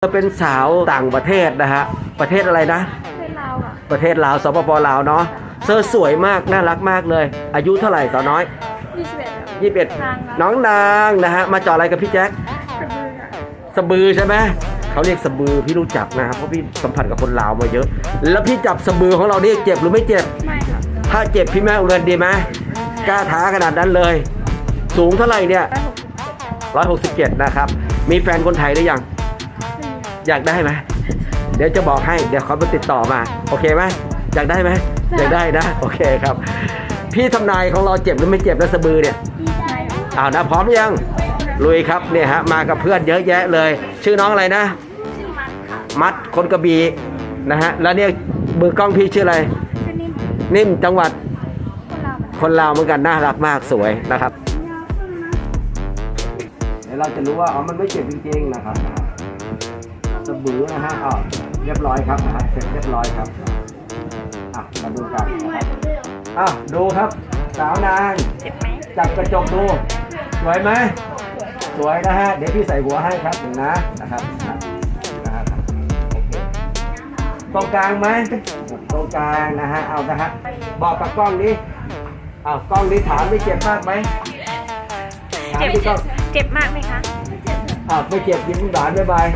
เธอเป็นสาวต่างประเทศนะฮะ ประเทศอะไรนะเป็นเราอะประเทศลาว สปปลาวเนาะ เธอสวยมาก น่ารักมากเลย อายุเท่าไหร่สาวน้อยยี่สิบเอ็ดครับยี่สิบเอ็ดนางครับน้องนางนะฮะ มาเจออะไรกับพี่แจ็คกระบืออะสะบือใช่ไหม เขาเรียกสะบือพี่รู้จักนะครับ เพราะพี่สัมผัสกับคนลาวมาเยอะ แล้วพี่จับสะบือของเรานี่เจ็บหรือไม่เจ็บ ไม่ครับ ถ้าเจ็บพี่แม่อุเรนดีไหมกล้าท้าขนาดนั้นเลย สูงเท่าไหร่เนี่ยได้หกสิบเจ็ดครับ167นะครับ มีแฟนคนไทยหรือยังไม่มีครับ อยากได้ไหมเดี๋ยวจะบอกให้ เดี๋ยวเขาไปติดต่อมา โอเคไหมอยากได้ไหมอยากได้นะ โอเคครับ พี่ทำนายของเราเจ็บหรือไม่เจ็บนะสะบือเนี่ยไม่ครับอ้าวนะพร้อมหรือยังลุยครับเนี่ยฮะมากับเพื่อนเยอะแยะเลย ชื่อน้องอะไรนะชื่อมันค่ะมัดคนกระบี่นะฮะแล้วเนี่ยมือกล้องพี่ชื่ออะไรชื่อนิ่มนิ่มจังหวัดคนเราเหมือนกันคนลาวเหมือนกันน่ารักมากสวยนะครับเดี๋ยวเราจะรู้ว่าอ๋อมันไม่เจ็บจริงๆนะครับ สบู่นะฮะอ๋อเรียบร้อยครับนะฮะเสร็จเรียบร้อยครับอะมาดูกันนะครับอะดูครับ สาวนางเจ็บไหมจับกระจกดู สวยไหมสวยนะฮะ เดี๋ยวพี่ใส่หัวให้ครับหนึ่งนะนะครับนะนะฮะโอเคตรงกลางไหมตรงกลางนะฮะเอานะฮะบอกกับกล้องนี้เอากล้องนี้ถามไม่เจ็บมากไหมถามเจ็บที่กล้องเจ็บมากไหมคะ อะไม่เจ็บยิ้มหวานบ๊ายบาย